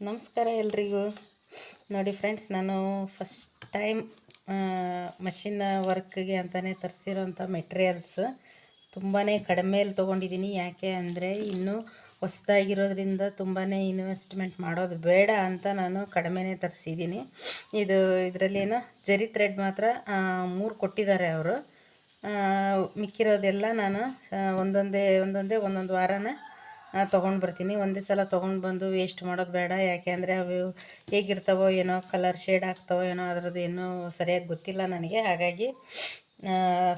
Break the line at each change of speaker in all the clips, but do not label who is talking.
ನಮಸ್ಕಾರ ಎಲ್ರಿಗೂ. ನೋಡಿ ಫ್ರೆಂಡ್ಸ್ ನಾನು ಫಸ್ಟ್ ಟೈಮ್ ಮಷಿನ್ ವರ್ಕ್ಗೆ ಅಂತಲೇ ತರಿಸಿರೋಂಥ ಮೆಟೀರಿಯಲ್ಸ್ ತುಂಬಾ ಕಡಿಮೆಯಲ್ಲಿ ತೊಗೊಂಡಿದ್ದೀನಿ ಯಾಕೆ ಅಂದರೆ ಇನ್ನೂ ಹೊಸ್ದಾಗಿರೋದ್ರಿಂದ ತುಂಬಾ ಇನ್ವೆಸ್ಟ್ಮೆಂಟ್ ಮಾಡೋದು ಬೇಡ ಅಂತ ನಾನು ಕಡಿಮೆನೇ ತರಿಸಿದ್ದೀನಿ ಇದು ಇದರಲ್ಲೇನು ಜರಿ ಥ್ರೆಡ್ ಮಾತ್ರ ಮೂರು ಕೊಟ್ಟಿದ್ದಾರೆ ಅವರು. ಮಿಕ್ಕಿರೋದೆಲ್ಲ ನಾನು ಒಂದೊಂದೇ ಒಂದೊಂದೇ ಒಂದೊಂದು ವಾರನ ತೊಗೊಂಡು ಬರ್ತೀನಿ. ಒಂದೇ ಸಲ ತೊಗೊಂಡು ಬಂದು ವೇಸ್ಟ್ ಮಾಡೋದು ಬೇಡ. ಯಾಕೆ ಅಂದರೆ ಅವು ಹೇಗಿರ್ತಾವೋ ಏನೋ ಕಲರ್ ಶೇಡ್ ಆಗ್ತವೋ ಏನೋ ಅದರದ್ದು ಏನೂ ಸರಿಯಾಗಿ ಗೊತ್ತಿಲ್ಲ ನನಗೆ. ಹಾಗಾಗಿ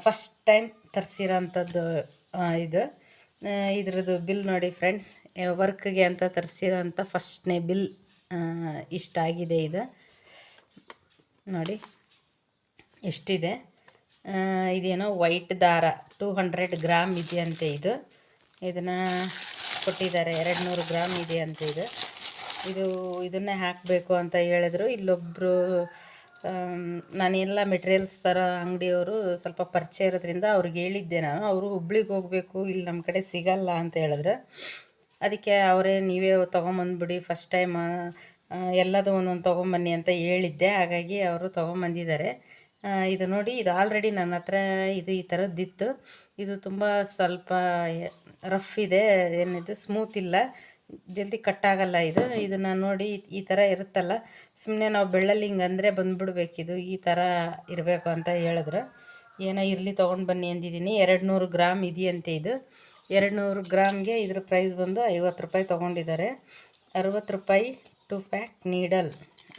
ಫಸ್ಟ್ ಟೈಮ್ ತರಿಸಿರೋಂಥದ್ದು ಇದು. ಇದ್ರದ್ದು ಬಿಲ್ ನೋಡಿ ಫ್ರೆಂಡ್ಸ್ ವರ್ಕ್ಗೆ ಅಂತ ತರಿಸಿರೋಂಥ ಫಸ್ಟ್ನೇ ಬಿಲ್ ಇಷ್ಟ ಆಗಿದೆ ಇದು. ನೋಡಿ, ಎಷ್ಟಿದೆ? ಇದೇನೋ ವೈಟ್ ದಾರ. ಟೂ ಹಂಡ್ರೆಡ್ ಗ್ರಾಮ್ ಇದೆಯಂತೆ ಇದು. ಇದನ್ನು ಕೊಟ್ಟಿದ್ದಾರೆ. ಎರಡು ನೂರು ಗ್ರಾಮ್ ಇದೆ ಅಂತ ಇದು. ಇದು ಇದನ್ನೇ ಹಾಕಬೇಕು ಅಂತ ಹೇಳಿದ್ರು. ಇಲ್ಲೊಬ್ಬರು ನಾನೆಲ್ಲ ಮೆಟೀರಿಯಲ್ಸ್ ಥರ ಅಂಗಡಿಯವರು ಸ್ವಲ್ಪ ಪರಿಚಯ ಇರೋದ್ರಿಂದ ಅವ್ರಿಗೆ ಹೇಳಿದ್ದೆ ನಾನು. ಅವರು ಹುಬ್ಳಿಗೆ ಹೋಗಬೇಕು, ಇಲ್ಲಿ ನಮ್ಮ ಕಡೆ ಸಿಗಲ್ಲ ಅಂತ ಹೇಳಿದ್ರು. ಅದಕ್ಕೆ ಅವರೇ, ನೀವೇ ತೊಗೊಂಬಂದ್ಬಿಡಿ ಫಸ್ಟ್ ಟೈಮ್ ಎಲ್ಲದೂ ಒಂದೊಂದು ತೊಗೊಂಬನ್ನಿ ಅಂತ ಹೇಳಿದ್ದೆ. ಹಾಗಾಗಿ ಅವರು ತೊಗೊಂಬಂದಿದ್ದಾರೆ. ಇದು ನೋಡಿ, ಇದು ಆಲ್ರೆಡಿ ನನ್ನ ಹತ್ರ ಇದು ಈ ಥರದ್ದಿತ್ತು ಇದು ತುಂಬ ಸ್ವಲ್ಪ ರಫ್ ಇದೆ, ಏನಿದು ಸ್ಮೂತ್ ಇಲ್ಲ. ಜಲ್ದಿ ಕಟ್ಟಾಗಲ್ಲ ಇದು. ಇದನ್ನು ನೋಡಿ ಈ- ಥರ ಇರುತ್ತಲ್ಲ. ಸುಮ್ಮನೆ ನಾವು ಬೆಳ್ಳಲ್ಲಿ ಹಿಂಗೆ ಅಂದರೆ ಬಂದ್ಬಿಡ್ಬೇಕಿದು. ಈ ಥರ ಇರಬೇಕು ಅಂತ ಹೇಳಿದ್ರು. ಏನೋ ಇರಲಿ ತೊಗೊಂಡು ಬನ್ನಿ ಅಂದಿದ್ದೀನಿ. ಎರಡು ನೂರು ಗ್ರಾಮ್ ಇದೆಯಂತೆ ಇದು. ಎರಡು ನೂರು ಗ್ರಾಮ್ಗೆ ಇದ್ರ ಪ್ರೈಸ್ ಬಂದು ಐವತ್ತು ರೂಪಾಯಿ ತೊಗೊಂಡಿದ್ದಾರೆ. ಅರುವತ್ತು ರೂಪಾಯಿ ಟು ಪ್ಯಾಕ್ ನೀಡಲ್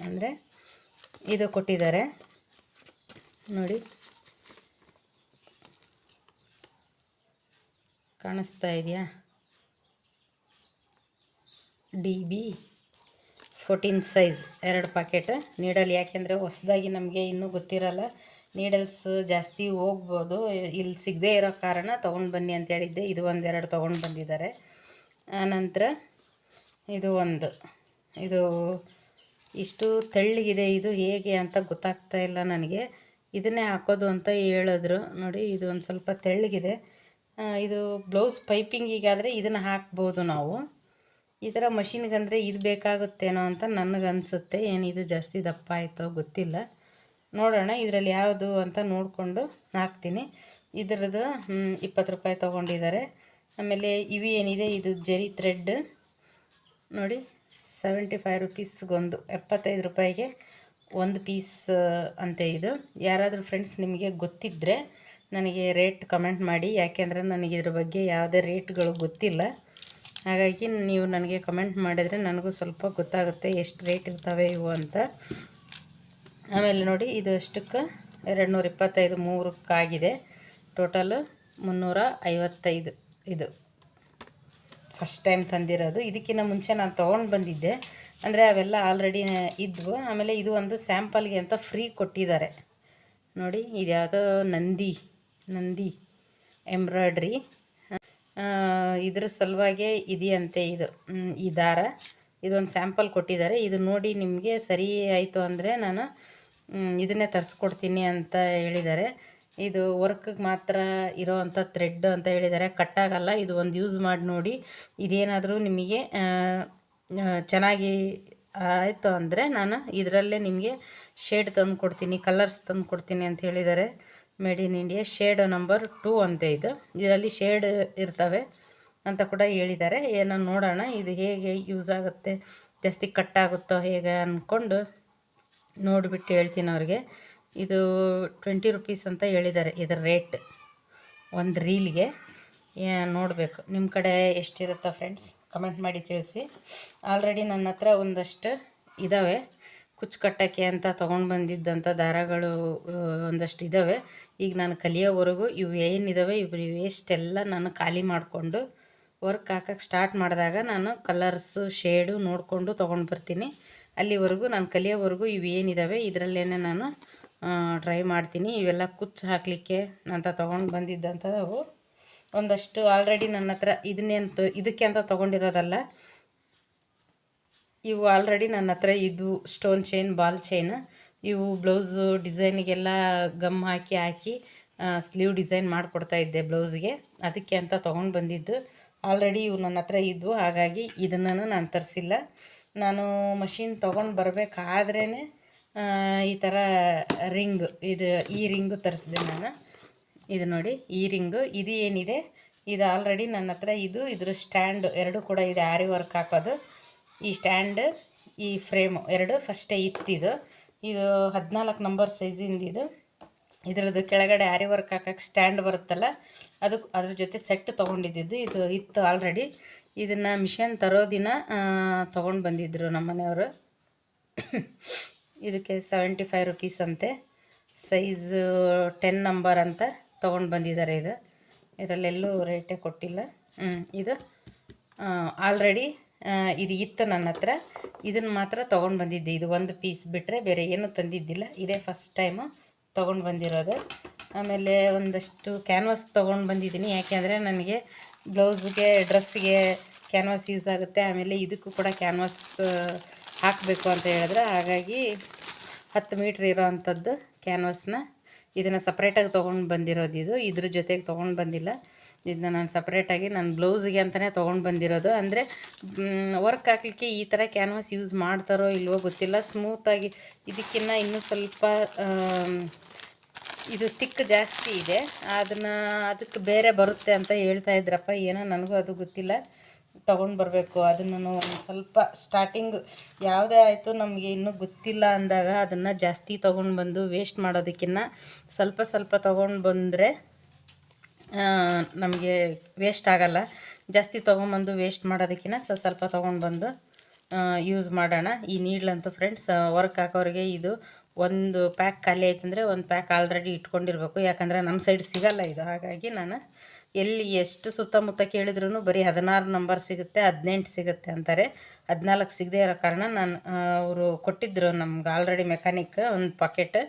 ಅಂದರೆ ಇದು ಕೊಟ್ಟಿದ್ದಾರೆ. ನೋಡಿ. ಕಾಣಿಸ್ತಾ ಇದೆಯಾ? ಡಿ ಬಿ ಫೋರ್ಟೀನ್ ಸೈಜ್ ಎರಡು ಪಾಕೆಟ್ ನೀಡಲ್ ಯಾಕೆಂದರೆ ಹೊಸದಾಗಿ ನಮಗೆ ಇನ್ನೂ ಗೊತ್ತಿರಲ್ಲ. ನೀಡಲ್ಸ್ ಜಾಸ್ತಿ ಹೋಗ್ಬೋದು. ಇಲ್ಲಿ ಸಿಗದೇ ಇರೋ ಕಾರಣ ತೊಗೊಂಡು ಬನ್ನಿ ಅಂತ ಹೇಳಿದ್ದೆ. ಇದು ಒಂದೆರಡು ತೊಗೊಂಡು ಬಂದಿದ್ದಾರೆ. ಆನಂತರ ಇದು ಒಂದು. ಇದು ಇಷ್ಟು ತೆಳ್ಳಗಿದೆ. ಇದು ಹೇಗೆ ಅಂತ ಗೊತ್ತಾಗ್ತಾ ಇಲ್ಲ ನನಗೆ. ಇದನ್ನೇ ಹಾಕೋದು ಅಂತ ಹೇಳಿದ್ರು. ನೋಡಿ, ಇದು ಒಂದು ಸ್ವಲ್ಪ ತೆಳ್ಳಗಿದೆ. ಇದು ಬ್ಲೌಸ್ ಪೈಪಿಂಗಿಗಾದರೆ ಇದನ್ನು ಹಾಕ್ಬೋದು ನಾವು. ಈ ಥರ ಮಷಿನ್ಗಂದರೆ ಇದು ಬೇಕಾಗುತ್ತೇನೋ ಅಂತ ನನಗನ್ಸುತ್ತೆ ಏನು ಇದು ಜಾಸ್ತಿ ದಪ್ಪ ಆಯಿತೋ ಗೊತ್ತಿಲ್ಲ. ನೋಡೋಣ ಇದರಲ್ಲಿ ಯಾವುದು ಅಂತ ನೋಡಿಕೊಂಡು ಹಾಕ್ತೀನಿ. ಇದರದ್ದು ಇಪ್ಪತ್ತು ರೂಪಾಯಿ ತೊಗೊಂಡಿದ್ದಾರೆ. ಆಮೇಲೆ ಇವು ಏನಿದೆ, ಇದು ಜರಿ ಥ್ರೆಡ್ ನೋಡಿ ಸೆವೆಂಟಿ ಫೈವ್ ರುಪೀಸ್ಗೊಂದು ಎಪ್ಪತ್ತೈದು ರೂಪಾಯಿಗೆ ಒಂದು ಪೀಸ್ ಅಂತೆ ಇದು. ಯಾರಾದರೂ ಫ್ರೆಂಡ್ಸ್ ನಿಮಗೆ ಗೊತ್ತಿದ್ದರೆ ನನಗೆ ರೇಟ್ ಕಮೆಂಟ್ ಮಾಡಿ, ಯಾಕೆಂದರೆ ನನಗೆ ಇದ್ರ ಬಗ್ಗೆ ಯಾವುದೇ ರೇಟ್ಗಳು ಗೊತ್ತಿಲ್ಲ. ಹಾಗಾಗಿ ನೀವು ನನಗೆ ಕಮೆಂಟ್ ಮಾಡಿದರೆ ನನಗೂ ಸ್ವಲ್ಪ ಗೊತ್ತಾಗುತ್ತೆ ಎಷ್ಟು ರೇಟ್ ಇರ್ತವೆ ಇವು ಅಂತ. ಆಮೇಲೆ ನೋಡಿ, ಇದು ಅಷ್ಟಕ್ಕೆ ಎರಡು ನೂರ ಇಪ್ಪತ್ತೈದು ಮೂರಕ್ಕಾಗಿದೆ. ಟೋಟಲು ಮುನ್ನೂರ ಐವತ್ತೈದು ಇದು. ಫಸ್ಟ್ ಟೈಮ್ ತಂದಿರೋದು. ಇದಕ್ಕಿಂತ ಮುಂಚೆ ನಾನು ತೊಗೊಂಡು ಬಂದಿದ್ದೆ. ಅಂದರೆ ಅವೆಲ್ಲ ಆಲ್ರೆಡಿ ಇದ್ವು. ಆಮೇಲೆ ಇದು ಒಂದು ಸ್ಯಾಂಪಲ್ಗೆ ಅಂತ ಫ್ರೀ ಕೊಟ್ಟಿದ್ದಾರೆ. ನೋಡಿ ಇದು ಯಾವುದೋ ನಂದಿ. ನಂದಿ ಎಂಬ್ರಾಯ್ಡ್ರಿ. ಇದ್ರ ಸಲುವಾಗಿ ಇದೆಯಂತೆ ಇದು ಈ ದಾರ. ಇದೊಂದು ಸ್ಯಾಂಪಲ್ ಕೊಟ್ಟಿದ್ದಾರೆ. ಇದು ನೋಡಿ ನಿಮಗೆ ಸರಿ ಆಯಿತು ಅಂದರೆ ನಾನು ಇದನ್ನೇ ತರಿಸ್ಕೊಡ್ತೀನಿ ಅಂತ ಹೇಳಿದ್ದಾರೆ. ಇದು ವರ್ಕ್ಗೆ ಮಾತ್ರ ಇರೋವಂಥ ಥ್ರೆಡ್ ಅಂತ ಹೇಳಿದ್ದಾರೆ. ಕಟ್ಟಾಗಲ್ಲ ಇದು ಒಂದು ಯೂಸ್ ಮಾಡಿ ನೋಡಿ. ಇದೇನಾದರೂ ನಿಮಗೆ ಚೆನ್ನಾಗಿ ಆಯಿತು ಅಂದರೆ ನಾನು ಇದರಲ್ಲೇ ನಿಮಗೆ ಶೇಡ್ ತಂದು ಕೊಡ್ತೀನಿ ಕಲರ್ಸ್ ತಂದು ಕೊಡ್ತೀನಿ ಅಂತ ಹೇಳಿದ್ದಾರೆ. Made in India shade number two ಅಂತ ಇದು. ಇದರಲ್ಲಿ ಶೇಡ್ ಇರ್ತವೆ ಅಂತ ಕೂಡ ಹೇಳಿದ್ದಾರೆ. ಏನೋ ನೋಡೋಣ, ಇದು ಹೇಗೆ ಯೂಸ್ ಆಗುತ್ತೆ, ಜಾಸ್ತಿ ಕಟ್ಟಾಗುತ್ತೋ ಹೇಗೆ ಅಂದ್ಕೊಂಡು ನೋಡಿಬಿಟ್ಟು ಹೇಳ್ತೀನಿ ಅವ್ರಿಗೆ. ಇದು ಟ್ವೆಂಟಿ ರುಪೀಸ್ ಅಂತ ಹೇಳಿದ್ದಾರೆ ಇದರ ರೇಟ್ ಒಂದು ರೀಲ್ಗೆ. ನೋಡಬೇಕು. ನಿಮ್ಮ ಕಡೆ ಎಷ್ಟಿರುತ್ತೋ ಫ್ರೆಂಡ್ಸ್ ಕಮೆಂಟ್ ಮಾಡಿ ತಿಳಿಸಿ. ಆಲ್ರೆಡಿ ನನ್ನ ಹತ್ರ ಒಂದಷ್ಟು ಇದ್ದಾವೆ ಕುಚ್ಚು ಕಟ್ಟೋಕ್ಕೆ ಅಂತ ತೊಗೊಂಡು ಬಂದಿದ್ದಂಥ ದಾರಗಳು ಒಂದಷ್ಟು ಇದ್ದಾವೆ ಈಗ ನಾನು ಕಲಿಯೋವರೆಗೂ ಇವು ಏನಿದ್ದಾವೆ ಇವು ವೇಸ್ಟೆಲ್ಲ ನಾನು ಖಾಲಿ ಮಾಡಿಕೊಂಡು ವರ್ಕ್ ಹಾಕಕ್ಕೆ ಸ್ಟಾರ್ಟ್ ಮಾಡಿದಾಗ ನಾನು ಕಲರ್ಸು, ಶೇಡು ನೋಡಿಕೊಂಡು ತೊಗೊಂಡು ಬರ್ತೀನಿ. ಅಲ್ಲಿವರೆಗೂ ನಾನು ಕಲಿಯೋವರೆಗೂ ಇವು ಏನಿದ್ದಾವೆ ಇದರಲ್ಲೇ ನಾನು ಟ್ರೈ ಮಾಡ್ತೀನಿ. ಇವೆಲ್ಲ ಕುಚ್ಚು ಹಾಕಲಿಕ್ಕೆ ಅಂತ ತೊಗೊಂಡು ಬಂದಿದ್ದಂಥವು ಒಂದಷ್ಟು ಆಲ್ರೆಡಿ ನನ್ನ ಹತ್ರ ಇದನ್ನೇನು ಇದಕ್ಕೆ ಅಂತ ತೊಗೊಂಡಿರೋದಲ್ಲ ಇವು ಆಲ್ರೆಡಿ ನನ್ನ ಹತ್ರ ಇದು ಸ್ಟೋನ್ ಚೈನ್ ಬಾಲ್ ಚೈನ್ ಇವು ಬ್ಲೌಸು ಡಿಸೈನಿಗೆಲ್ಲ ಗಮ್ ಹಾಕಿ ಹಾಕಿ ಸ್ಲೀವ್ ಡಿಸೈನ್ ಮಾಡಿಕೊಡ್ತಾ ಇದ್ದೆ ಬ್ಲೌಸ್ಗೆ ಅದಕ್ಕೆ ಅಂತ ತೊಗೊಂಡು ಬಂದಿದ್ದು. ಆಲ್ರೆಡಿ ಇವು ನನ್ನ ಹತ್ರ ಇದ್ವು, ಹಾಗಾಗಿ ಇದನ್ನು ನಾನು ತರಿಸಿಲ್ಲ. ನಾನು ಮಷಿನ್ ತೊಗೊಂಡು ಬರಬೇಕಾದ್ರೇ ಈ ಥರ ರಿಂಗ್ ಇದು ಈ ರಿಂಗು ತರಿಸಿದೆ ನಾನು. ಇದು ನೋಡಿ, ಈ ರಿಂಗು ಇದು ಏನಿದೆ? ಇದು ಆಲ್ರೆಡಿ ನನ್ನ ಹತ್ರ ಇದು ಇದ್ರ ಸ್ಟ್ಯಾಂಡ್ ಎರಡು ಕೂಡ ಇದೆ ಆರಿ ವರ್ಕ್ ಹಾಕೋದು. ಈ ಸ್ಟ್ಯಾಂಡ್, ಈ ಫ್ರೇಮು ಎರಡು, ಫಸ್ಟೇ ಇತ್ತಿದು ಇದು. ಹದಿನಾಲ್ಕು ನಂಬರ್ ಸೈಜಿಂದ ಇದು ಇದ್ರದ್ದು ಕೆಳಗಡೆ ಆರಿ ವರ್ಕ್ ಹಾಕಕ್ಕೆ ಸ್ಟ್ಯಾಂಡ್ ಬರುತ್ತಲ್ಲ, ಅದು, ಅದ್ರ ಜೊತೆ ಸೆಟ್ ತೊಗೊಂಡಿದ್ದು ಇದು ಇತ್ತು ಆಲ್ರೆಡಿ ಇದನ್ನು ಮಿಷನ್ ತರೋ ದಿನ ತೊಗೊಂಡು ಬಂದಿದ್ದರು ನಮ್ಮ ಮನೆಯವರು. ಇದಕ್ಕೆ ಸೆವೆಂಟಿ ಫೈವ್ ರುಪೀಸ್ ಅಂತೆ. ಸೈಜು ಟೆನ್ ನಂಬರ್ ಅಂತ ತೊಗೊಂಡು ಬಂದಿದ್ದಾರೆ ಇದು. ಇದರಲ್ಲೆಲ್ಲೂ ರೇಟೇ ಕೊಟ್ಟಿಲ್ಲ. ಇದು ಆಲ್ರೆಡಿ ಇದು ಇತ್ತು ನನ್ನ ಹತ್ರ. ಇದನ್ನು ಮಾತ್ರ ತೊಗೊಂಡು ಬಂದಿದ್ದೆ. ಇದು ಒಂದು ಪೀಸ್ ಬಿಟ್ಟರೆ ಬೇರೆ ಏನೂ ತಂದಿದ್ದಿಲ್ಲ. ಇದೇ ಫಸ್ಟ್ ಟೈಮು ತೊಗೊಂಡು ಬಂದಿರೋದು. ಆಮೇಲೆ ಒಂದಷ್ಟು ಕ್ಯಾನ್ವಾಸ್ ತೊಗೊಂಡು ಬಂದಿದ್ದೀನಿ. ಯಾಕೆಂದರೆ ನನಗೆ ಬ್ಲೌಸ್ಗೆ ಡ್ರೆಸ್ಸಿಗೆ ಕ್ಯಾನ್ವಾಸ್ ಯೂಸ್ ಆಗುತ್ತೆ. ಆಮೇಲೆ ಇದಕ್ಕೂ ಕೂಡ ಕ್ಯಾನ್ವಾಸ್ ಹಾಕಬೇಕು ಅಂತ ಹೇಳಿದ್ರೆ. ಹಾಗಾಗಿ ಹತ್ತು ಮೀಟ್ರ್ ಇರೋ ಅಂಥದ್ದು ಕ್ಯಾನ್ವಾಸ್ನ ಇದನ್ನು ಸಪ್ರೇಟಾಗಿ ತೊಗೊಂಡು ಬಂದಿರೋದು ಇದು. ಇದ್ರ ಜೊತೆಗೆ ತೊಗೊಂಡು ಬಂದಿಲ್ಲ. ಇದನ್ನ ನಾನು ಸಪ್ರೇಟಾಗಿ ನಾನು ಬ್ಲೌಸ್ಗೆ ಅಂತಲೇ ತೊಗೊಂಡು ಬಂದಿರೋದು. ಅಂದರೆ ವರ್ಕ್ ಹಾಕಲಿಕ್ಕೆ ಈ ಥರ ಕ್ಯಾನ್ವಾಸ್ ಯೂಸ್ ಮಾಡ್ತಾರೋ ಇಲ್ವೋ ಗೊತ್ತಿಲ್ಲ. ಸ್ಮೂತಾಗಿ ಇದಕ್ಕಿಂತ ಇನ್ನೂ ಸ್ವಲ್ಪ ಇದು ತಿಕ್ ಜಾಸ್ತಿ ಇದೆ. ಅದನ್ನು ಅದಕ್ಕೆ ಬೇರೆ ಬರುತ್ತೆ ಅಂತ ಹೇಳ್ತಾ ಇದ್ರಪ್ಪ. ಏನೋ ನನಗೂ ಅದು ಗೊತ್ತಿಲ್ಲ. ತೊಗೊಂಡು ಬರಬೇಕು. ಅದನ್ನು ಸ್ವಲ್ಪ ಸ್ಟಾರ್ಟಿಂಗ್ ಯಾವುದೇ ಆಯಿತು ನಮಗೆ ಇನ್ನೂ ಗೊತ್ತಿಲ್ಲ ಅಂದಾಗ ಅದನ್ನು ಜಾಸ್ತಿ ತೊಗೊಂಡು ಬಂದು ವೇಸ್ಟ್ ಮಾಡೋದಕ್ಕಿಂತ ಸ್ವಲ್ಪ ಸ್ವಲ್ಪ ತೊಗೊಂಡು ಬಂದರೆ ನಮಗೆ ವೇಸ್ಟ್ ಆಗಲ್ಲ. ಜಾಸ್ತಿ ತೊಗೊಂಬಂದು ವೇಸ್ಟ್ ಮಾಡೋದಕ್ಕಿಂತ ಸ್ವಲ್ಪ ತೊಗೊಂಡು ಬಂದು ಯೂಸ್ ಮಾಡೋಣ. ಈ ನೀಡ್ಲಂತೂ ಫ್ರೆಂಡ್ಸ್ ವರ್ಕ್ ಹಾಕೋರಿಗೆ ಇದು ಒಂದು ಪ್ಯಾಕ್ ಖಾಲಿ ಆಯ್ತಂದರೆ ಒಂದು ಪ್ಯಾಕ್ ಆಲ್ರೆಡಿ ಇಟ್ಕೊಂಡಿರ್ಬೇಕು. ಯಾಕಂದರೆ ನಮ್ಮ ಸೈಡ್ ಸಿಗಲ್ಲ ಇದು. ಹಾಗಾಗಿ ನಾನು ಎಲ್ಲಿ ಎಷ್ಟು ಸುತ್ತಮುತ್ತ ಕೇಳಿದ್ರು ಬರೀ ಹದಿನಾರು ನಂಬರ್ ಸಿಗುತ್ತೆ ಹದಿನೆಂಟು ಸಿಗುತ್ತೆ ಅಂತಾರೆ. ಹದಿನಾಲ್ಕು ಸಿಗದೇ ಇರೋ ಕಾರಣ ನಾನು ಅವರು ಕೊಟ್ಟಿದ್ದರು ನಮ್ಗೆ ಆಲ್ರೆಡಿ ಮೆಕ್ಯಾನಿಕ್ ಒಂದು ಪಾಕೆಟ್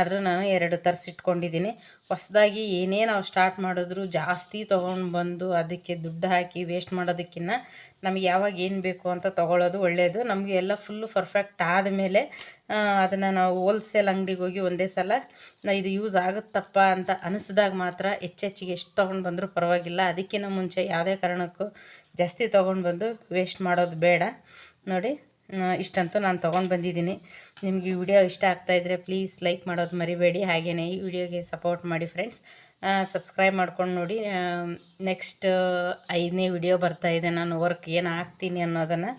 ಆದರೂ ನಾನು ಎರಡು ತರಿಸಿಟ್ಕೊಂಡಿದ್ದೀನಿ. ಹೊಸದಾಗಿ ಏನೇ ನಾವು ಸ್ಟಾರ್ಟ್ ಮಾಡಿದ್ರು, ಜಾಸ್ತಿ ತೊಗೊಂಡು ಬಂದು ಅದಕ್ಕೆ ದುಡ್ಡು ಹಾಕಿ ವೇಸ್ಟ್ ಮಾಡೋದಕ್ಕಿಂತ ನಮಗೆ ಯಾವಾಗ ಏನು ಬೇಕು ಅಂತ ತೊಗೊಳ್ಳೋದು ಒಳ್ಳೆಯದು ನಮಗೆ ಎಲ್ಲ ಫುಲ್ಲು ಪರ್ಫೆಕ್ಟ್ ಆದಮೇಲೆ ಅದನ್ನು ನಾವು ಹೋಲ್ಸೇಲ್ ಅಂಗಡಿಗೆ ಹೋಗಿ ಒಂದೇ ಸಲ ಇದು ಯೂಸ್ ಆಗುತ್ತಪ್ಪ ಅಂತ ಅನಿಸಿದಾಗ ಮಾತ್ರ ಹೆಚ್ಚೆಚ್ಚಿಗೆ ಎಷ್ಟು ತೊಗೊಂಡು ಬಂದರೂ ಪರವಾಗಿಲ್ಲ. ಅದಕ್ಕಿಂತ ಮುಂಚೆ ಯಾವುದೇ ಕಾರಣಕ್ಕೂ ಜಾಸ್ತಿ ತೊಗೊಂಡು ಬಂದು ವೇಸ್ಟ್ ಮಾಡೋದು ಬೇಡ. ನೋಡಿ ಇಷ್ಟಂತೂ ನಾನು ತೊಗೊಂಡು ಬಂದಿದ್ದೀನಿ. ನಿಮಗೆ ಈ ವಿಡಿಯೋ ಇಷ್ಟ ಆಗ್ತಾಯಿದ್ರೆ ಪ್ಲೀಸ್ ಲೈಕ್ ಮಾಡೋದು ಮರಿಬೇಡಿ. ಹಾಗೆಯೇ ಈ ವಿಡಿಯೋಗೆ ಸಪೋರ್ಟ್ ಮಾಡಿ ಫ್ರೆಂಡ್ಸ್ ಸಬ್ಸ್ಕ್ರೈಬ್ ಮಾಡ್ಕೊಂಡು ನೋಡಿ ನೆಕ್ಸ್ಟ್ ಐದನೇ ವಿಡಿಯೋ ಬರ್ತಾಯಿದೆ ನಾನು ವರ್ಕ್ ಏನು ಹಾಕ್ತೀನಿ ಅನ್ನೋದನ್ನು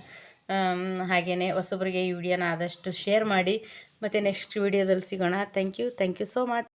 ಹಾಗೆಯೇ ಹೊಸಬರಿಗೆ ಈ ವಿಡಿಯೋನ ಆದಷ್ಟು ಶೇರ್ ಮಾಡಿ. ಮತ್ತು ನೆಕ್ಸ್ಟ್ ವಿಡಿಯೋದಲ್ಲಿ ಸಿಗೋಣ. Thank you thank you so much